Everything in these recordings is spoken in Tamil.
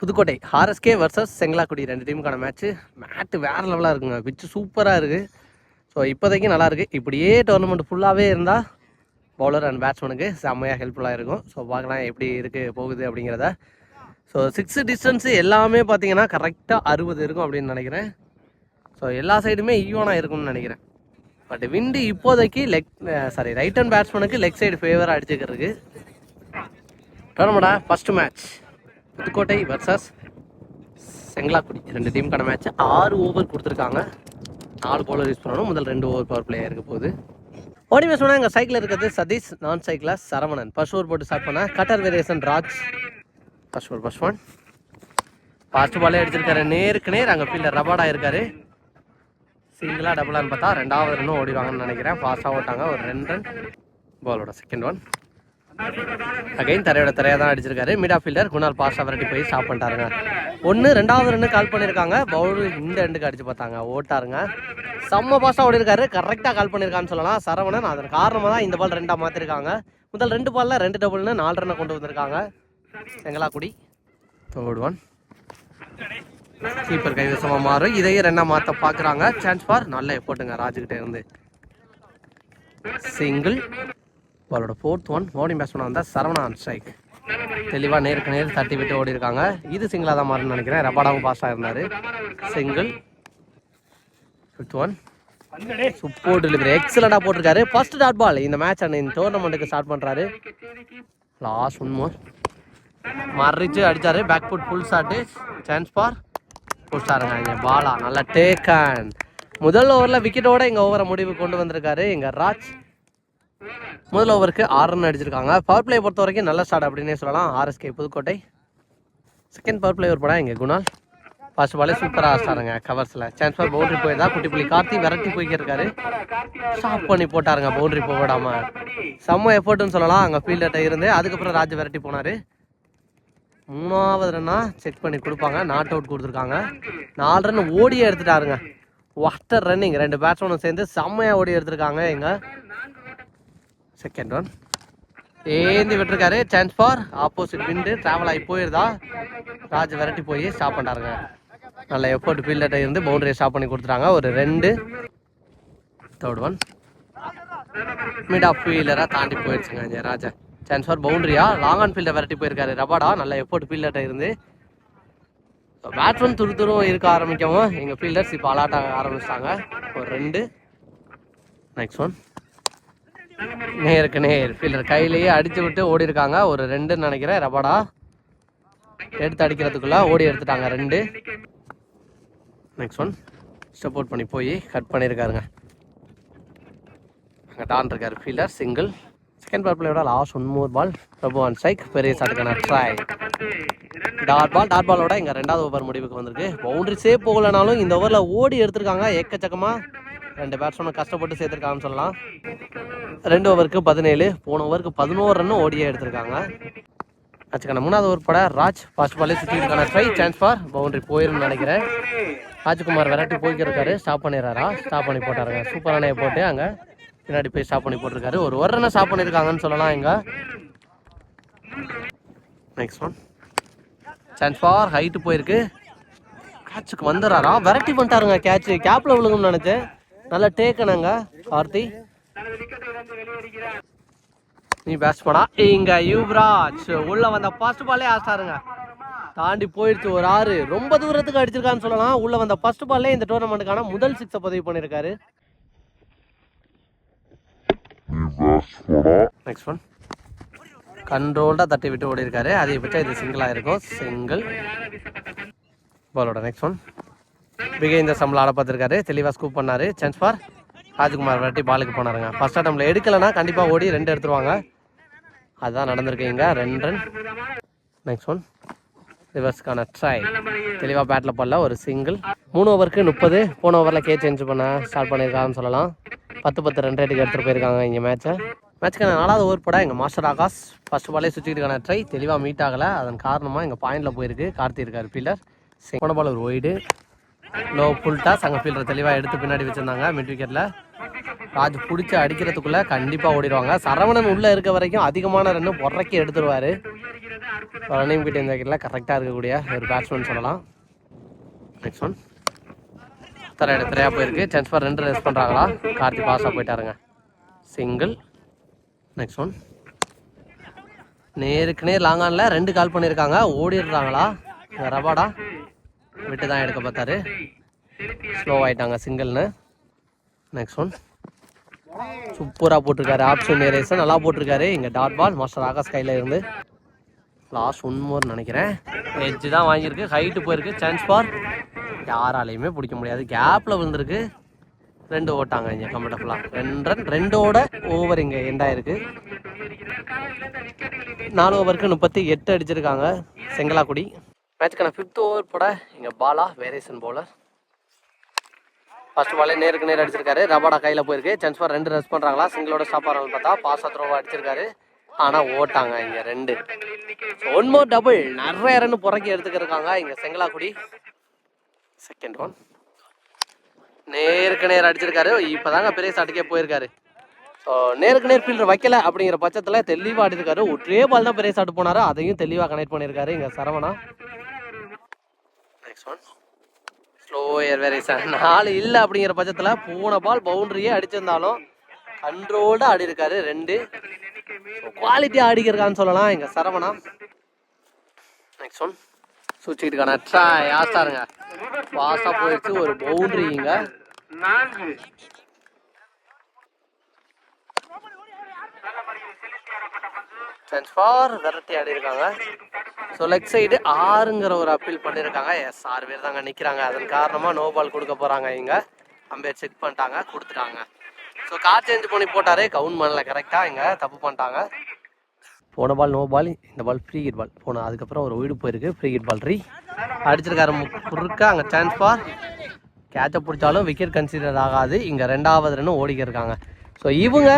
புதுக்கோட்டை ஹாரஸ்கே வர்சஸ் செங்கலாக்குடி ரெண்டு டீமுக்கான மேட்ச்சு மேட்டு வேறு லெவலாக இருக்குங்க. பிச்சு சூப்பராக இருக்குது ஸோ இப்போதைக்கு நல்லா இருக்குது இப்படியே டோர்னமெண்ட் ஃபுல்லாகவே இருந்தால் பவுலர் அண்ட் பேட்ஸ்மேனுக்கு செம்மையாக ஹெல்ப்ஃபுல்லாக இருக்கும். ஸோ பார்க்கலாம் எப்படி இருக்குது போகுது அப்படிங்கிறத. ஸோ சிக்ஸ் டிஸ்டன்ஸு எல்லாமே பார்த்தீங்கன்னா கரெக்டாக அறுபது இருக்கும் அப்படின்னு நினைக்கிறேன். ஸோ எல்லா சைடுமே ஈவனாக இருக்கும்னு நினைக்கிறேன். பட் விண்டு இப்போதைக்கு லெக் சாரி ரைட் ஹேண்ட் பேட்ஸ்மேனுக்கு லெக் சைடு ஃபேவராக அடிச்சுக்கிறதுக்கு டோர்னமெண்டா first match Pudukkottai versus Sengalakudi. ரெண்டு டீமுக்கான மேட்ச் ஆறு ஓவர் கொடுத்துருக்காங்க. நாலு பவுலர் யூஸ் பண்ணணும். முதல் ரெண்டு ஓவர் பவர் பிளேயாக இருக்க போகுது. ஓடி மேட்ச் எங்கள் சைக்கிள் இருக்கிறது சதீஷ் நான் சைக்கிளாக சரவணன். ஃபர்ஸ்ட் ஓவர் போட்டு ஸ்டார்ட் பண்ண cutter variation Raj. First over first one fast பாலே அடிச்சிருக்காரு. நேருக்கு நேர் அங்கே ஃபீல்டர் ரபாடாக இருக்காரு. சிங்கிளாக டபுளான்னு பார்த்தா ரெண்டாவது ரன்னும் ஓடிடுவாங்கன்னு நினைக்கிறேன். ஃபாஸ்ட்டாக ஓட்டாங்க. ஒரு ரெண்டு ரன் பாலோட செகண்ட் ஒன் அகைன் தரையோட தரையாக தான் அடிச்சிருக்காரு. மிட் ஆஃப் ஃபீல்டர் குணால் பாஸ்டாக விரட்டி போய் ஸ்டாப் பண்ணிட்டாருங்க. ஒன்று ரெண்டாவது ரெண்டு கால் பண்ணியிருக்காங்க பவுல் இந்த ரெண்டுக்கு அடிச்சு பார்த்தாங்க. ஓட்டாருங்க. செம்ம பாஸ்டாக ஓடிருக்காரு கரெக்டாக கால் பண்ணியிருக்கான்னு சொல்லலாம். சரவணன் அதன் காரணமாக தான் இந்த பால் ரெண்டாக மாற்றிருக்காங்க முதல் ரெண்டு பாலில் ரெண்டு டபுள்னு நாலு ரன்னை கொண்டு வந்திருக்காங்க. செங்கலாக்குடி. தேர்ட் ஒன் கீப்பர் கைவசமாக மாறும் இதையும் ரெண்டாக மாற்ற பார்க்குறாங்க. சான்ஸ் ஃபார் நல்ல எஃபோர்ட்டுங்க ராஜுகிட்ட இருந்து. சிங்கிள் பாலோட ஃபோர்த் ஒன் ஓடிங் பேட்ஸ்மேன் வந்தால் சரவணா ஸ்ட்ரைக் தெளிவாக நேருக்கு நேர் தட்டி விட்டு ஓடி இருக்காங்க இது சிங்கிளாக தான் மாறுன்னு நினைக்கிறேன். ரபாடாவும் பாஸாக இருந்தார். Single fifth one super delivery எக்ஸலண்டாக போட்டிருக்காரு. ஃபர்ஸ்ட் டாட் பால் இந்த மேட்ச் அண்ட் இந்த டோர்னமெண்ட்டுக்கு ஸ்டார்ட் பண்ணுறாரு லாஸ்ட் ஒன் மோர் மறிச்சு அடிச்சாரு. Back foot full shot chance for புஷ்டாருங்க இங்கே பாலா நல்லா டேக்கன் முதல் ஓவரில் விக்கெட்டோட எங்கள் ஓவரை முடிவு கொண்டு வந்திருக்காரு. எங்கள் ராஜ் முதல் ஓவருக்கு ஆறு ரன் அடிச்சிருக்காங்க. பவர் பிளே பொறுத்த வரைக்கும் நல்ல ஸ்டார்ட் அப்படின்னே சொல்லலாம். RSK Pudukkottai. Second power play ஒரு படம் எங்கள் குணால் ஃபர்ஸ்ட் பாலே சூப்பராக ஆசாருங்க கவர்ஸில் சான்ஸ் பார் பவுண்டரி போயிருந்தா குட்டி புள்ளி கார்த்தி விரட்டி போய்க்கிருக்காரு ஸ்டாப் பண்ணி போட்டாருங்க பவுண்டரி போக விடாம செம்ம எஃபர்ட்னு சொல்லலாம். அங்கே ஃபீல்டர்கிட்ட இருந்து அதுக்கப்புறம் ராஜ் விரட்டி போனார். மூணாவது ரன்னா செக் பண்ணி கொடுப்பாங்க. நாட் அவுட் கொடுத்துருக்காங்க. நாலு ரன் ஓடியே எடுத்துட்டாருங்க. வாட்டர் ரன்னிங் ரெண்டு பேட்ஸ்மேனும் சேர்ந்து செம்மையாக ஓடி எடுத்திருக்காங்க எங்கள் செகண்ட் ஒன் ஏந்தி விட்டுருக்காரு. Chance for opposite wind travel ஆகி போயிருந்தா ராஜ் விரட்டி போய் ஸ்டாப் பண்ணாருங்க நல்ல எஃபோர்ட் ஃபீல்டர்கிட்ட இருந்து பவுண்டரியை ஸ்டாப் பண்ணி கொடுத்துட்டாங்க. ஒரு ரெண்டு. தேர்ட் ஒன் மிட் ஆஃப் ஃபீல்டராக தாண்டி போயிடுச்சுங்க இங்க ராஜா. சான்ஸ் ஃபார் பவுண்டரியா லாங் ஆன் ஃபீல்டை விரட்டி போயிருக்காரு. ரபாடா நல்ல எஃபோர்ட் ஃபீல்டர்கிட்ட இருந்து. பேட்ஸ்மேன் துரு துரும் இருக்க ஆரம்பிக்கவும். எங்கள் ஃபீல்டர்ஸ் இப்போ அலாட் ஆக ஆரம்பிச்சிட்டாங்க. ஒரு ரெண்டு. நெக்ஸ்ட் ஒன் நேருக்கு நேர். ஃபீல்டர் கையிலேயே அடிச்சு விட்டு ஓடி இருக்காங்க ஒரு ரெண்டுன்னு நினைக்கிறேன். ரபாடா. எடுத்து அடிக்கிறதுக்குள்ள ஓடி எடுத்துட்டாங்க ரெண்டு. நெக்ஸ்ட் ஒன் சப்போர்ட் பண்ணி போய் கட் பண்ணியிருக்காருங்க. அங்கே டான் இருக்காரு fielder single second ball பிளேயோட last one more ball Prabhu and strike பெரிய சாட்டுக்கான ட்ரை டாட் பால் டாட் பாலோட இங்கே ரெண்டாவது ஓவர் முடிவுக்கு வந்திருக்கு. பவுண்டரிஸே போகலனாலும் இந்த ஓவரில் ஓடி எடுத்திருக்காங்க. எக்கச்சக்கமாக ரெண்டு பேட்ஸ்மேன் கஷ்டப்பட்டு சேர்த்துருக்காங்கன்னு சொல்லலாம். ரெண்டு ஓவருக்கு பதினேழு போன ஓவருக்கு பதினோரு ரன்னு ஓடியே எடுத்திருக்காங்க. ஆச்சுக்கான மூணாவது ஓவர் பட ராஜ் ஃபாஸ்ட் பாலே சுற்றி இருக்கான ட்ரை சான்ஸ் ஃபார் பவுண்டரி போயிருன்னு நினைக்கிறேன். ராஜ்குமார் வெரைட்டி போய்க்கிருக்காரு. ஸ்டாப் பண்ணிடுறாரா? ஸ்டாப் பண்ணி போட்டாருங்க. சூப்பரான போட்டு அங்கே. பின்னாடி போய் ஸ்டாப் பண்ணி போட்டிருக்காரு. ஒரு ஒரு ரன்னை ஸ்டாப் பண்ணியிருக்காங்கன்னு சொல்லலாம் இங்கே. Next one chance for height போயிருக்கு. கேட்சுக்கு வந்துடுறாரா? வெரைட்டி பண்ணிட்டாருங்க கேட்ச் கேப்பில் விழுங்கும்னு நினச்சேன். நல்லா டேக்கணுங்க கார்த்தி. நீ பேட்ஸ் பண்ணா இங்க யுவராஜ் உள்ள வந்த ஃபர்ஸ்ட் பாலே ஆஸ்டாருங்க தாண்டி போயிடுச்சு ஒரு ஆறு. ரொம்ப தூரத்துக்கு அடிச்சிருக்கான்னு சொல்லலாம். உள்ள வந்த ஃபர்ஸ்ட் பால்லே இந்த டோர்னமெண்ட்டுக்கான முதல் சிக்ஸை பதிவு பண்ணியிருக்காரு. நெக்ஸ்ட் ஒன் கண்ட்ரோல்டாக தட்டி விட்டு ஓடி இருக்காரு அதிகபட்சம் இது சிங்கிளாக இருக்கும். சிங்கிள் பாலோட நெக்ஸ்ட் ஒன் பிகை இந்த சம்பளம் ஆட பார்த்துருக்காரு தெளிவாக ஸ்கூப் பண்ணாரு. சான்ஸ் ஃபார் ராஜ்குமார் வரட்டி பாலுக்கு போனாருங்க. ஃபர்ஸ்ட் அட்டம்ல எடுக்கலைன்னா கண்டிப்பாக ஓடி ரெண்டு எடுத்துருவாங்க. அதுதான் நடந்திருக்கீங்க ரெண்டு ரன் நெக்ஸ்ட் ஒன் ரிவர்ஸ்க்கான ட்ரை தெளிவாக பேட்டில் போடல. ஒரு சிங்கிள் மூணு ஓவருக்கு முப்பது. போன ஓவரில் கே சேஞ்ச் பண்ண ஸ்டார்ட் பண்ணியிருக்காங்கன்னு சொல்லலாம். பத்து பத்து ரெண்டு ரேட்டுக்கு எடுத்துகிட்டு போயிருக்காங்க இங்கே மேட்ச்சை மேட்ச்க்கான நாலாவது ஓவர் போட எங்கள் மாஸ்டர் ஆகாஷ் ஃபர்ஸ்ட் பாலே சுற்றிக்கிட்டு ட்ரை தெளிவாக மீட் ஆகலை. அதன் காரணமாக எங்கள் பாயிண்டில் போயிருக்கு. கார்த்தி இருக்கார் ஃபீல்டர் போன பால் ஒரு ஒய்டு லோ ஃபுல் டாஸ் அங்கே ஃபீல்டர் தெளிவாக எடுத்து பின்னாடி வச்சுருந்தாங்க. மிட் விக்கெட்டில் ராஜ் பிடிச்சி அடிக்கிறதுக்குள்ளே கண்டிப்பாக ஓடிடுவாங்க. சரவணன் உள்ளே இருக்க வரைக்கும் அதிகமான ரன்னு பொறக்கி எடுத்துருவார். ரன்னிங் கிட்ட இந்த விக்கெட்டில் கரெக்டாக இருக்கக்கூடிய ஒரு பேட்ஸ்மேன் சொல்லலாம். நெக்ஸ்ட் ஒன் தர திரையாக போயிருக்கு. சான்ஸ் ஃபார் ரெண்டு ரெஸ் பண்ணுறாங்களா கார்த்தி பாஸாக போயிட்டாருங்க. சிங்கிள் நெக்ஸ்ட் ஒன் நேருக்கு நேர் லாங்கானில் ரெண்டு கால் பண்ணியிருக்காங்க ஓடிடுறாங்களா? ரபாடா விட்டு தான் எடுக்க பார்த்தாரு. ஸ்லோ ஆயிட்டாங்க சிங்கிள்னு நெக்ஸ்ட் ஒன் சூப்பராக போட்டிருக்காரு. ஆப்ஷன் ரேஸை நல்லா போட்டிருக்காரு. இங்கே டாட் பால் மாஸ்டர் ஆகாஷ் கையில் இருந்து. லாஸ்ட் ஒன் மோர் நினைக்கிறேன். எட்ஜ் தான் வாங்கியிருக்கு. ஹைட்டு போயிருக்கு. சான்ஸ் ஃபார் யாராலையுமே பிடிக்க முடியாது. கேப்பில் விழுந்திருக்கு. ரெண்டு ஓட்டாங்க இங்கே கம்ஃபர்டபுளாக ரெண்டு ரன் ரெண்டோட ஓவர் இங்கே எண்டாயிருக்கு நாலு ஓவருக்கு முப்பத்தி எட்டு அடிச்சிருக்காங்க. செங்கலாக்குடி. மேட்சுக்கான ஃபிஃப்த் ஓவர் போட இங்கே பாலா வேரேசன் பவுலர் ஃபர்ஸ்ட் பாலே நேருக்கு நேர் அடிச்சிருக்காரு. ரபாடா கையில் போயிருக்கு. சான்ஸ் ஃபார் ரெண்டு ரஸ் பண்ணுறாங்களா சிங்கிளோட ஸ்டாப் ஆகிறாங்க பார்த்தா பாஸ் த்ரோவாக அடிச்சிருக்காரு. ஆனால் ஓட்டாங்க இங்கே ரெண்டு. ஒன் மோர் டபுள் நிறைய ரன் புறக்கி எடுத்துக்கிருக்காங்க இங்கே செங்கலாக்குடி. செகண்ட் ஒன் நேருக்கு நேர் அடிச்சிருக்காரு. இப்போதாங்க பெரிய சாட்டுக்கே போயிருக்காரு. ஸோ நேருக்கு நேர் ஃபீல்டர் வைக்கல அப்படிங்கிற பட்சத்தில் தெளிவாக அடிச்சிருக்காரு ஒரே பால் தான் பெரிய சாட்டு போனார். அதையும் தெளிவாக கனெக்ட் பண்ணியிருக்காரு இங்கே சரவணா. நெக்ஸ்ட் ஒன் வேரியேஷன் நாலு இல்லை அப்படிங்கிற பட்சத்தில் போன பால் பவுண்டரியே அடிச்சிருந்தாலும் கண்ட்ரோல்டாக ஆடி இருக்காரு ரெண்டு. குவாலிட்டி ஆடிக்கிறக்கான்னு சொல்லலாம் எங்கள் சரவணா. நெக்ஸ்ட் ஒன் சுவிட்சுக்கிட்டுக்கான ட்ரா யாஸ்டாருங்க ஃபாஸ்ட்டாக போயிடுச்சு. ஒரு பவுண்டரி இங்க. சென்ஸ் ஃபார் வெரைட்டி ஆடி இருக்காங்க ஸோ லெக் சைடு ஆறுங்கிற ஒரு அப்பீல் பண்ணியிருக்காங்க எஸ் ஆறு பேர் தாங்க நிற்கிறாங்க அதன் காரணமாக நோ பால் கொடுக்க போகிறாங்க இங்கே. அம்பேர் செக் பண்ணிட்டாங்க கொடுத்துட்டாங்க. ஸோ கார் சேஞ்ச் பண்ணி போட்டார். கவுண்ட் பண்ணல கரெக்டாக இங்கே தப்பு பண்ணிட்டாங்க. போன பால் நோ பால் இந்த பால் ஃப்ரீ ஹிட் பால் போன அதுக்கப்புறம் ஒரு வீடு போயிருக்கு ஃப்ரீ ஹிட் பால் ரீ அடிச்சிருக்காரு மு- குறுக்க அங்கே சான்ஸ் பார் கேட்சை பிடிச்சாலும் விக்கெட் கன்சிடர் ஆகாது. இங்கே ரெண்டாவது ரன்னு ஓடிக்க இருக்காங்க. ஸோ இவங்க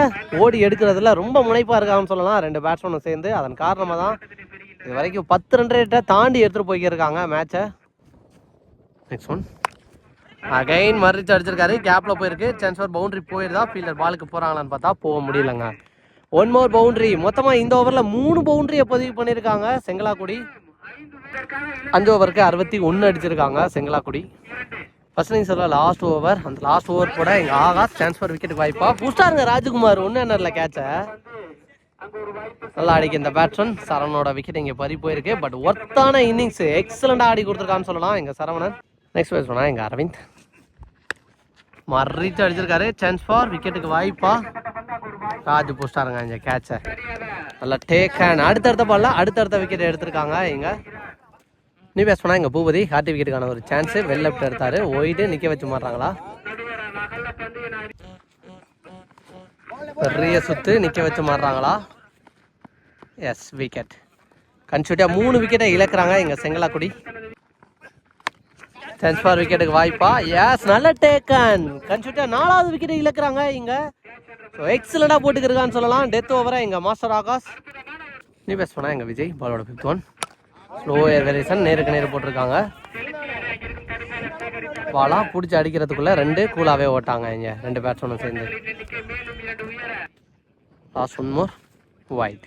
ஓடி எடுக்கிறதுல ரொம்ப முனைப்பாக இருக்காங்கன்னு சொல்லலாம். ரெண்டு பேட்ஸ்மேனும் சேர்ந்து அதன் காரணமாக தான் இது வரைக்கும் பத்து ரெண்டு ரேட்டை தாண்டி எடுத்துகிட்டு போய்க்கிருக்காங்க மேட்சை நெக்ஸ்ட் ஒன் அகைன் மறிச்சு அடிச்சிருக்காரு. கேப்பில் போயிருக்கு. சான்ஸ் ஃபார் பவுண்டரி போயிருந்தா ஃபீல்டர் பாலுக்கு போகிறாங்களான்னு பார்த்தா போக முடியலங்க. ஒன் மோர் பவுண்டரி மொத்தமாக இந்த ஓவரில் மூணு பவுண்டரியை பதிவு பண்ணியிருக்காங்க செங்கலாக்குடி. அஞ்சு ஓவருக்கு அறுபத்தி ஒன்று அடிச்சிருக்காங்க செங்கலாக்குடி. ஃபர்ஸ்ட் நீங்கள் சொல்ல லாஸ்ட் ஓவர் அந்த லாஸ்ட் ஓவர் கூட எங்கள் ஆகாஷ் ட்ரான்ஸ்ஃபர் விக்கெட் வாய்ப்பா. புஷ்டாருங்க ராஜ்குமார். ஒன்றும் என்ன கேட்சை நல்லா அடிக்க இந்த பேட்ஸ்மேன். சரவணோட விக்கெட் இங்கே பறி போயிருக்கு. பட் ஒர்த்தான இன்னிங்ஸ் எக்ஸலண்டாக ஆடி கொடுத்துருக்கான்னு சொல்லலாம். எங்கள் சரவணன். நெக்ஸ்ட் பேட்ஸ்மேனா எங்கள் அரவிந்த். மறிச்சு அடிச்சிருக்காரு. சான்ஸ் ஃபார் விக்கெட்டுக்கு வாய்ப்பா. ராஜு பூஸ்டாருங்க இந்த கேட்சை நல்லா டேக் ஹேண்ட் அடுத்தடுத்த பால்ல அடுத்தடுத்த விக்கெட் எடுத்திருக்காங்க இங்கே. நீ பேஸ் பண்ணா இங்கே பூபதி. ஹார்ட்டி விக்கெட்டுக்கான ஒரு சான்ஸு வெல் எடுத்தாரு. ஒயிடு நிற்க வச்சு மாட்டாங்களா பெரிய சுத்து நிற்க வச்சு மாறுறாங்களா? எஸ் விக்கெட் கன்சூட்டியாக மூணு விக்கெட்டை இழக்கிறாங்க இங்கே செங்கலாக்குடி. சான்ஸ் ஃபார் விக்கெட்டுக்கு வாய்ப்பா. எஸ் நல்ல டேக்கன் கன்சூட்டியாக நாலாவது விக்கெட்டை இழக்கிறாங்க இங்கே. ஸோ எக்ஸலண்டாக போட்டுக்கிருக்கான்னு சொல்லலாம். டெத் ஓவரை எங்கள் மாஸ்டர் ஆகாஷ் நீ பேஸ் பண்ணா எங்கள் விஜய் பாலோட fifth one slow air variation நேருக்கு நேர் போட்டிருக்காங்க. பாலா பிடிச்சி அடிக்கிறதுக்குள்ள ரெண்டு கூலாவே ஓட்டாங்க இங்க. ரெண்டு பேட்ஸ்மேனும் சேர்ந்து. Last one more wide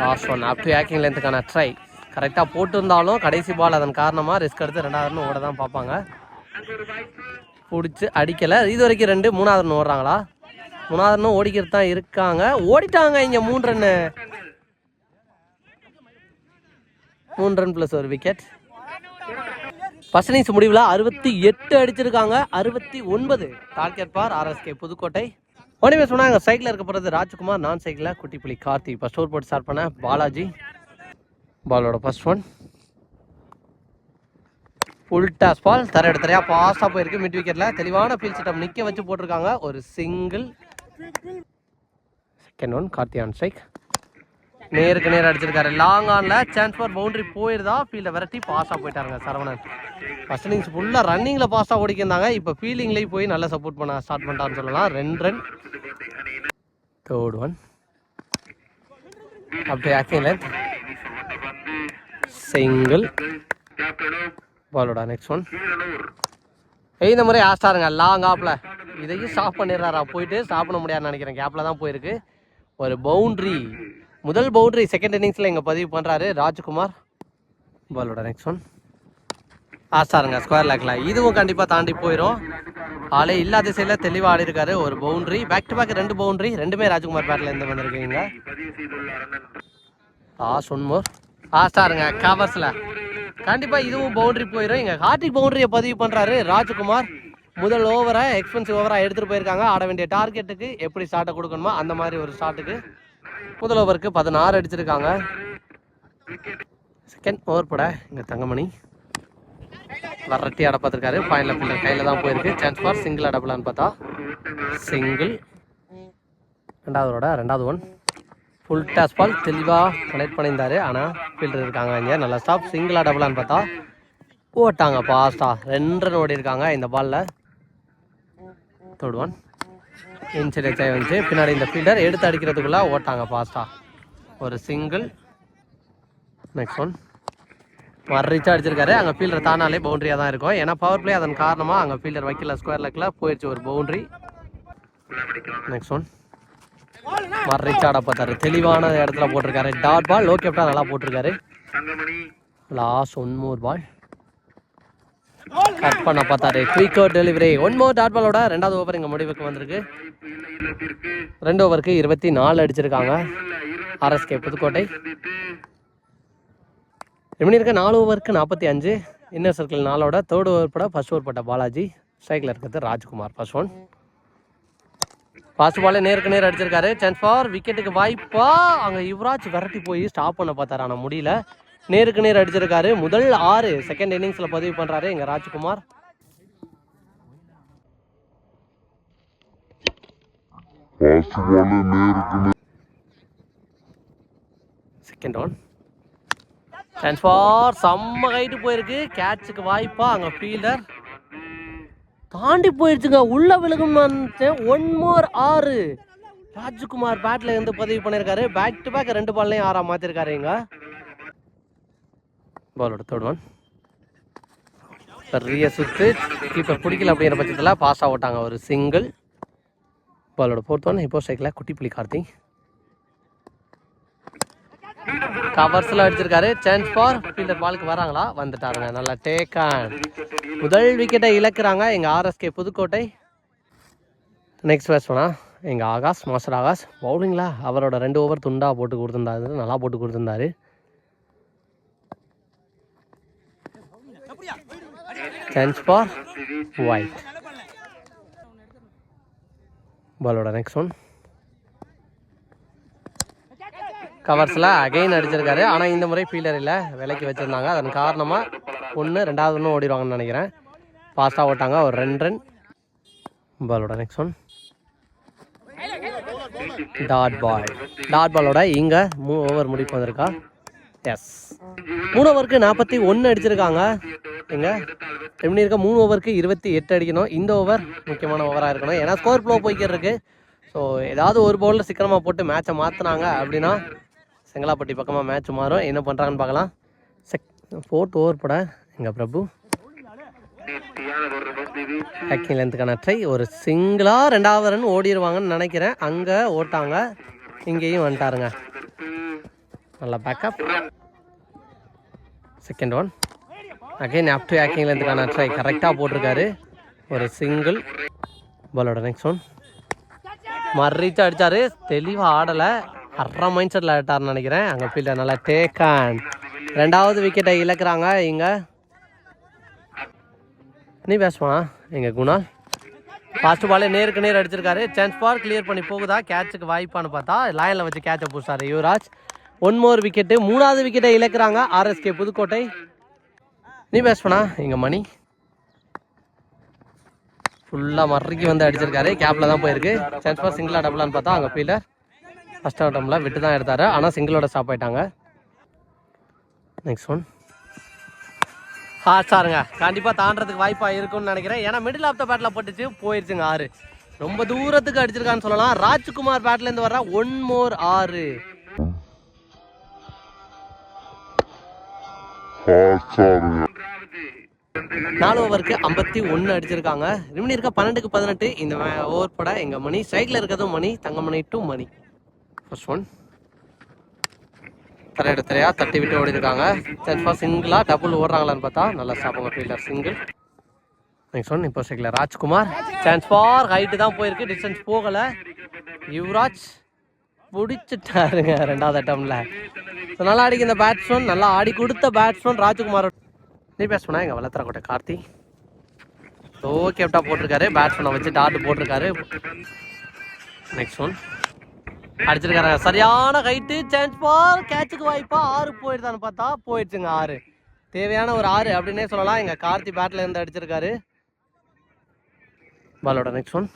last one up to hacking லென்த்துக்கான try கரெக்டாக போட்டிருந்தாலும் கடைசி பால் அதன் காரணமாக ரிஸ்க் எடுத்து ரெண்டாவது ஓட தான் பார்ப்பாங்க. பிடிச்சி அடிக்கலை. இது வரைக்கும் ரெண்டு மூணாவது ஓடுறாங்களா? மூணாவது ஓடிக்கிறது தான் இருக்காங்க. ஓடிட்டாங்க இங்கே மூணு ரன்னு மூணு ரன் ப்ளஸ் ஒரு விக்கெட் ஃபர்ஸ்ட் இன்னிங்ஸ் முடிவில் அறுபத்தி எட்டு அடிச்சிருக்காங்க. அறுபத்தி ஒன்பது. Target for RSK Pudukkottai. ஒன்றுமே சொன்னாங்க சைக்கிளில் இருக்க போகிறது ராஜ்குமார் நான் சைக்கிளில் குட்டிப்புலி கார்த்தி. ஃபஸ்ட் ஓவர் போட்டு ஸ்டார்ட் பண்ண பாலாஜி. பாலோட first one full toss ball தர எடுத்தரையா பாஸாக போயிருக்கு. மிட் விக்கெட்டில் தெளிவான ஃபீல் செட்டப் நிற்க வச்சு போட்டிருக்காங்க. ஒரு single second one Karthi on strike நேருக்கு நேர் அடிச்சிருக்காரு. லாங் ஆன்ல சான்ஸ் ஃபார் பவுண்டரி போயிருந்தா ஃபீல்ட விரட்டி பாஸாக போயிட்டாருங்க சரவணன். ஃபர்ஸ்ட் இன்னிங்ஸ் ஃபுல்லாக ரன்னிங்கில் பாஸாக ஓடிக்கிருந்தாங்க. இப்போ ஃபீல்டிங்லேயும் போய் நல்லா சப்போர்ட் பண்ண ஸ்டார்ட் பண்ணிட்டான்னு சொல்லலாம். ரெண்டு ரன் தேர்ட் ஒன் அப்படியே ஆக்டிங் லென்த் சிங்கிள் பாலோட நெக்ஸ்ட் ஒன் இந்த முறை ஆஸ்டாருங்க லாங் ஆப்பில் இதையும் ஸ்டாப் பண்ணிடுறாரா. போயிட்டு ஸ்டாப் பண்ண முடியாதுன்னு நினைக்கிறேன். கேப்பில் தான் போயிருக்கு. ஒரு பவுண்ட்ரி முதல் பவுண்டரி செகண்ட் இன்னிங்ஸில் இங்கே பதிவு பண்ணுறாரு ராஜ்குமார். பாலோட நெக்ஸ்ட் ஒன் ஆசாருங்க ஸ்கொயர் லேக்கில் இதுவும் கண்டிப்பாக தாண்டி போயிடும் ஆளே இல்லாத சைடில் தெளிவாக ஆடி இருக்காரு. ஒரு பவுண்டரி பேக் டு பேக் ரெண்டு பவுண்டரி ரெண்டுமே ராஜ்குமார் பேட்டில் இருந்து வந்திருக்கீங்க. ஆ ஒன் மோர் ஆஸ்டாருங்க கவர்ஸில் கண்டிப்பாக இதுவும் பவுண்டரி போயிடும் இங்கே ஹார்டிக் பவுண்டரியை பதிவு பண்ணுறாரு ராஜ்குமார். முதல் ஓவரை எக்ஸ்பென்சிவ் ஓவராக எடுத்துகிட்டு போயிருக்காங்க. ஆட வேண்டிய டார்கெட்டுக்கு எப்படி ஷாட்டை கொடுக்கணுமோ அந்த மாதிரி ஒரு ஷாட்டுக்கு முதல் ஓவருக்கு பதினாறு அடிச்சிருக்காங்க. செகண்ட் ஓவர் போட இங்கே தங்கமணி. வரட்டி ஆட பார்த்துருக்காரு ஃபைனல் ஃபீல்டர் கையில் தான் போயிருக்கு. சான்ஸ் ஃபார் சிங்கிள் அடப்பலான்னு பார்த்தா. சிங்கிள் ரெண்டாவதோட ரெண்டாவது ஒன் ஃபுல் டாஸ் பால் தெளிவாக கனெக்ட் பண்ணியிருந்தார். ஆனால் ஃபீல்டர் இருக்காங்க இங்கே. நல்லா ஸ்டாப் சிங்கிள் அடப்பலான்னு பார்த்தா ஓட்டாங்க பாஸ்டா ரெண்டு ரன் ஓடி இருக்காங்க இந்த பாலில் தேர்ட் ஒன் இன்சைட் ஆகி வந்துச்சு பின்னாடி இந்த ஃபீல்டர் எடுத்து அடிக்கிறதுக்குள்ளே ஓட்டாங்க ஃபாஸ்ட்டாக ஒரு சிங்கிள் நெக்ஸ்ட் ஒன் மறைச்சா அடிச்சிருக்காரு. அங்கே ஃபீல்டர் தானாலே பவுண்டரியாக தான் இருக்கும். ஏன்னா பவர் பிளே அதன் காரணமாக அங்கே ஃபீல்டர் வைக்கல ஸ்கொயர் லெக்கில் போயிடுச்சு ஒரு பவுண்டரி நெக்ஸ்ட் ஒன் மறைச்சா பார்த்தாரு. தெளிவான இடத்துல போட்டிருக்காரு. டாட் பால் லோ கேப்டா நல்லா போட்டிருக்காரு. Last one more ball cut பண்ண பார்த்தாரு. Quick delivery one more dot பாலோட ரெண்டாவது ஓவர் இங்கே முடிவுக்கு வந்திருக்கு. ரெண்டு ஓவருக்கு இருபத்தி நாலு அடிச்சிருக்காங்க. ஆர்எஸ்கே புதுக்கோட்டை. எப்படி இருக்க? நாலு ஓவருக்கு நாற்பத்தி அஞ்சு. இன்னர் சர்க்கிள் நாளோட தேர்ட் ஓவர் பட ஃபர்ஸ்ட் ஓவர் பட்ட பாலாஜி. ஸ்ட்ரைக்கில் இருக்கிறது ராஜ்குமார் ஃபர்ஸ்ட் ஒன் ஃபாஸ்ட் பாலே நேருக்கு நேர் அடிச்சிருக்காரு. சான்ஸ் ஃபார் விக்கெட்டுக்கு வாய்ப்பா. அங்கே யுவராஜ் விரட்டி போய் ஸ்டாப் பண்ண பார்த்தாரு. ஆனால் முடியல. நேருக்கு நேர் அடிச்சிருக்காரு. முதல் ஆறு செகண்ட் இன்னிங்ஸில் பதிவு பண்ணுறாரு எங்கள் Rajkumar. Second one chance for செம்ம ஹைட்டு போயிருக்கு. கேட்சுக்கு வாய்ப்பா அங்கே ஃபீல்டர் தாண்டி போயிடுச்சுங்க உள்ள விழுகும் ஒன் மோர் ஆறு. ராஜ்குமார் பேட்ல இருந்து பதிவு பண்ணியிருக்காரு பேக் டு பேக் ரெண்டு பால்லையும் ஆறா மாத்திருக்காரு இங்க. பாலோட தேர்ட் ஒன் பெரிய சுற்று கீப்பர் பிடிக்கல அப்படிங்கிற பட்சத்தில் பாஸ் ஆகிட்டாங்க. ஒரு சிங்கிள் பாலோட ஃபோர்த் ஒன் இப்போ ஸ்ட்ரைக்கில் குட்டிப்புலி கார்த்தி கவர்ஸ்ல அடிச்சிருக்காரு. சான்ஸ் ஃபார் ஃபீல்டர் பாலுக்கு வராங்களா? வந்துட்டாருங்க. நல்லா டேக்கன் முதல் விக்கெட்டை இழக்கிறாங்க. எங்க ஆர்எஸ்கே புதுக்கோட்டை. நெக்ஸ்ட் பேட்ஸ்மனா எங்க ஆகாஷ் மாஸ்டர் ஆகாஷ். பவுலிங்களா அவரோட ரெண்டு ஓவர் துண்டா போட்டு கொடுத்துருந்தாரு. நல்லா போட்டு கொடுத்துருந்தாரு. சான்ஸ் ஃபார் ஒயிட் பாலோட நெக்ஸ்ட் ஒன் கவர்ஸில் அகைன் அடிச்சிருக்காரு ஆனால் இந்த முறை ஃபீல்டர் இல்லை. விலைக்கு வச்சுருந்தாங்க. அதன் காரணமாக ஒன்று ரெண்டாவது ஒன்று ஓடிடுவாங்கன்னு நினைக்கிறேன். ஃபாஸ்ட்டாக ஓட்டாங்க. ஒரு ரெண்டு ரன் பாலோட next one dot ball dot பாலோட இங்கே மூ ஓவர் முடிப்பு வந்திருக்கா எஸ் மூணு ஓவருக்கு நாற்பத்தி ஒன்று அடிச்சிருக்காங்க. எங்க? எப்படி இருக்க? மூணு ஓவருக்கு இருபத்தி எட்டு அடிக்கணும். இந்த ஓவர் முக்கியமான ஓவராக இருக்கணும். ஏன்னா ஸ்கோர் ப்ளோ போய்க்கிட்டு இருக்கு. ஸோ ஏதாவது ஒரு பவுலில் சிக்கனமாக போட்டு மேட்சை மாற்றினாங்க அப்படின்னா செங்கலாப்பட்டி பக்கமாக மேட்ச் மாறும். என்ன பண்ணுறாங்கன்னு பார்க்கலாம். செக் ஃபோர்த் ஓவர் போட. எங்கள் பிரபு? ஹேக்கிங் லென்த்துக்கான ட்ரை ஒரு சிங்கிளாக ரெண்டாவது ரன் ஓடிடுவாங்கன்னு நினைக்கிறேன். அங்கே ஓட்டாங்க. இங்கேயும் வந்துட்டாருங்க. நல்ல backup second one again up to ஆக்கிங்லேருந்துக்கான try கரெக்டாக போட்டிருக்காரு ஒரு சிங்கிள் பாலோட நெக்ஸ்ட் ஒன் மறிச்சு அடித்தார் தெளிவாக ஆடலை. அரை மைண்ட் செட்டில் ஆட்டார்னு நினைக்கிறேன். அங்கே ஃபீல்டர் நல்லா டேக்கான் ரெண்டாவது விக்கெட்டை இழக்கிறாங்க. இங்கே நீ பேசுவானா எங்கள் குணால் ஃபாஸ்ட் பாலே நேருக்கு நேர் அடிச்சிருக்காரு. சான்ஸ் பார் கிளியர் பண்ணி போகுதா? கேட்சுக்கு வாய்ப்பான்னு பார்த்தா லைனில் வச்சு கேட்சை பூசாரு யுவராஜ். ஒன் மோர் விக்கெட்டு மூணாவது விக்கெட்டை இழக்கிறாங்க ஆர்எஸ்கே புதுக்கோட்டை. நீ பேசுனா எங்கள் மணி? ஃபுல்லாக மறைக்கி வந்து அடிச்சிருக்காரு. கேப்பில் தான் போயிருக்கு. சான்ஸ் ஃபார் சிங்கிளா டபுளான்னு பார்த்தா அங்கே ஃபீல்டர் ஃபஸ்ட் அட்டம்ல விட்டு தான் எடுத்தார். ஆனால் சிங்கிளோட ஸ்டாப் ஆகிட்டாங்க நெக்ஸ்ட் ஒன் ஹார்ட் சாருங்க கண்டிப்பாக தாண்டதுக்கு வாய்ப்பாக இருக்கும்னு நினைக்கிறேன். ஏன்னா மிடில் ஆஃப் த பேட்டில் போட்டுச்சு. போயிடுச்சுங்க ஆறு. ரொம்ப தூரத்துக்கு அடிச்சிருக்கான்னு சொல்லலாம். ராஜ்குமார் பேட்லேருந்து வர்ற. ஒன் மோர் ஆறு. நாலு ஓவருக்கு ஐம்பத்தி ஒன்று அடிச்சிருக்காங்க. ரிமினி இருக்க பன்னெண்டுக்கு பதினெட்டு. இந்த ஓவர் பட எங்கள் மணி. சைடில் இருக்கிறதும் Mani. Thangamani to Mani. First one தரையிட தலையா தட்டி விட்டு ஓடி இருக்காங்க சான்ஸ் ஃபார் சிங்கிளா டபுள் ஓடுறாங்களான்னு பார்த்தா நல்லா சாப்பிடுங்க ஃபீல்டர் சிங்கிள் நெக்ஸ்ட் ஒன் இப்போ cycle Rajkumar. Chance for height தான் போயிருக்கு. டிஸ்டன்ஸ் போகல. யுவராஜ். பிடிச்சிட்டாருங்க ரெண்டாவது அட்டம்ல. ஸோ நல்லா அடிக்க இந்த பேட்ஸ்மேன் நல்லா ஆடி கொடுத்த பேட்ஸ்மேன் ராஜ்குமார். நீ பேட்ஸ்மேனா எங்கள் வளர்த்துறக்கோட்டை கார்த்தி? ஸோ கேப்டா போட்டிருக்காரு. பேட்ஸ்மேனை வச்சு டாட் போட்டிருக்காரு. நெக்ஸ்ட் ஒன் அடிச்சிருக்காரு சரியான ஹைட்டு சான்ஸ் பால் கேட்சுக்கு வாய்ப்பா. ஆறு போயிடுதான்னு பார்த்தா போயிடுச்சுங்க ஆறு. தேவையான ஒரு ஆறு அப்படின்னே சொல்லலாம். எங்கள் கார்த்தி பேட்டில் இருந்து அடிச்சிருக்காரு. பாலோட நெக்ஸ்ட் ஒன்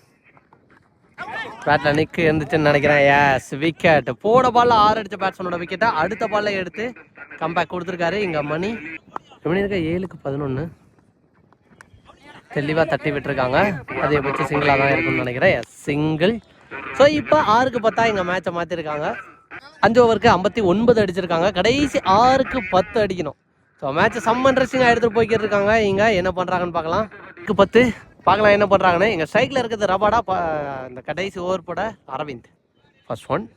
பேட்டில் நிற்கு இருந்துச்சுன்னு நினைக்கிறேன். எஸ் விக்கெட் போட பால்ல ஆறு அடிச்ச பேட்ஸ்மேனோட விக்கெட்டை அடுத்த பால்ல எடுத்து கம்பேக் கொடுத்துருக்காரு இங்கே மணி எப்படி இருக்க? ஏழுக்கு பதினொன்று தெளிவாக தட்டி விட்டுருக்காங்க. பட்சம் சிங்கிளாக தான் இருக்கும்னு நினைக்கிறேன். எஸ் சிங்கிள் ஸோ இப்போ ஆறுக்கு பத்தா எங்கள் மேட்சை மாற்றிருக்காங்க அஞ்சு ஓவருக்கு ஐம்பத்தி ஒன்பது அடிச்சிருக்காங்க. கடைசி ஆறுக்கு பத்து அடிக்கணும். ஸோ மேட்ச் செம்ம இன்ட்ரெஸ்டிங்காக எடுத்துகிட்டு போய்க்கிட்டு இருக்காங்க இங்கே. என்ன பண்ணுறாங்கன்னு பார்க்கலாம். பத்து. பார்க்கலாம் என்ன பண்ணுறாங்கன்னு எங்கள் ஸ்ட்ரைக்கில் இருக்கிறது ரபாடா ப- இந்த கடைசி ஓவர் போட Aravind. First one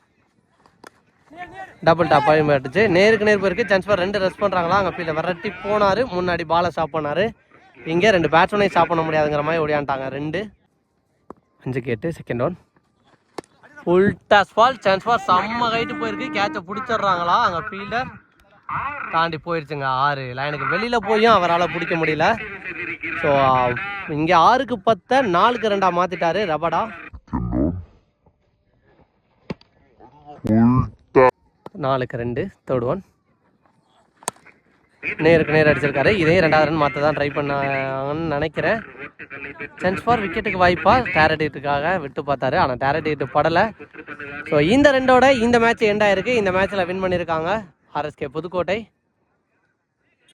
double top ஆகி நேருக்கு நேர் போயிருக்கு. சான்ஸ் ஃபார் ரெண்டு ரெஸ்ட் பண்ணுறாங்களா அங்கே ஃபீல்ட விரட்டி போனார். முன்னாடி பாலை ஸ்டாப் பண்ணார். இங்கே ரெண்டு பேட்ஸ்மேனையும் ஸ்டாப் பண்ண முடியாதுங்கிற மாதிரி ஓடியாண்டாங்க ரெண்டு. அஞ்சு கேட்டு second one full toss ball chance for செம்ம ஹைட்டு போயிருக்கு. கேட்சை பிடிச்சிடுறாங்களா? அங்கே ஃபீல்டர் தாண்டி போயிடுச்சுங்க ஆறு. லைனுக்கு வெளியில் போயும் அவரால் பிடிக்க முடியல. ஸோ இங்கே ஆறுக்கு பத்த நாலுக்கு ரெண்டாக மாற்றிட்டாரு ரபடா. நாலுக்கு ரெண்டு தேர்ட் ஒன் நேருக்கு நேர் அடிச்சிருக்காரு. இதே ரெண்டாவது ரன் மாற்ற தான் ட்ரை பண்ணாங்கன்னு நினைக்கிறேன். சென்ஸ் ஃபார் விக்கெட்டுக்கு வாய்ப்பா டேரட் விட்டு பார்த்தாரு. ஆனால் டேரட் ஹிட்டு படலை. ஸோ இந்த ரெண்டோட இந்த மேட்ச் எண்ட் ஆயிருக்கு. இந்த மேட்ச்சில் வின் பண்ணியிருக்காங்க ஆர்எஸ்கே புதுக்கோட்டை